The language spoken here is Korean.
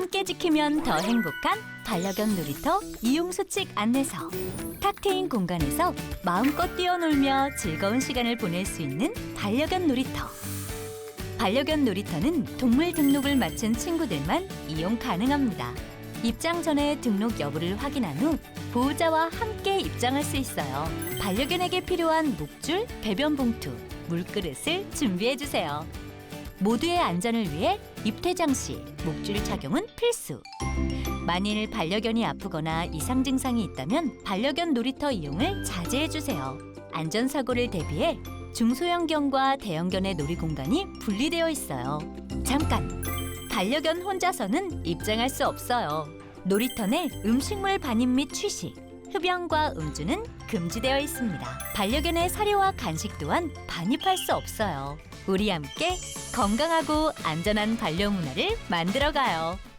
함께 지키면 더 행복한 반려견 놀이터 이용 수칙 안내서. 탁 트인 공간에서 마음껏 뛰어놀며 즐거운 시간을 보낼 수 있는 반려견 놀이터. 반려견 놀이터는 동물 등록을 마친 친구들만 이용 가능합니다. 입장 전에 등록 여부를 확인한 후 보호자와 함께 입장할 수 있어요. 반려견에게 필요한 목줄, 배변 봉투, 물그릇을 준비해 주세요. 모두의 안전을 위해 입퇴장 시 목줄 착용은 필수. 만일 반려견이 아프거나 이상 증상이 있다면 반려견 놀이터 이용을 자제해 주세요. 안전 사고를 대비해 중소형견과 대형견의 놀이 공간이 분리되어 있어요. 잠깐. 반려견 혼자서는 입장할 수 없어요. 놀이터 내 음식물 반입 및 취식, 흡연과 음주는 금지되어 있습니다. 반려견의 사료와 간식 또한 반입할 수 없어요. 우리 함께 건강하고 안전한 반려 문화를 만들어가요.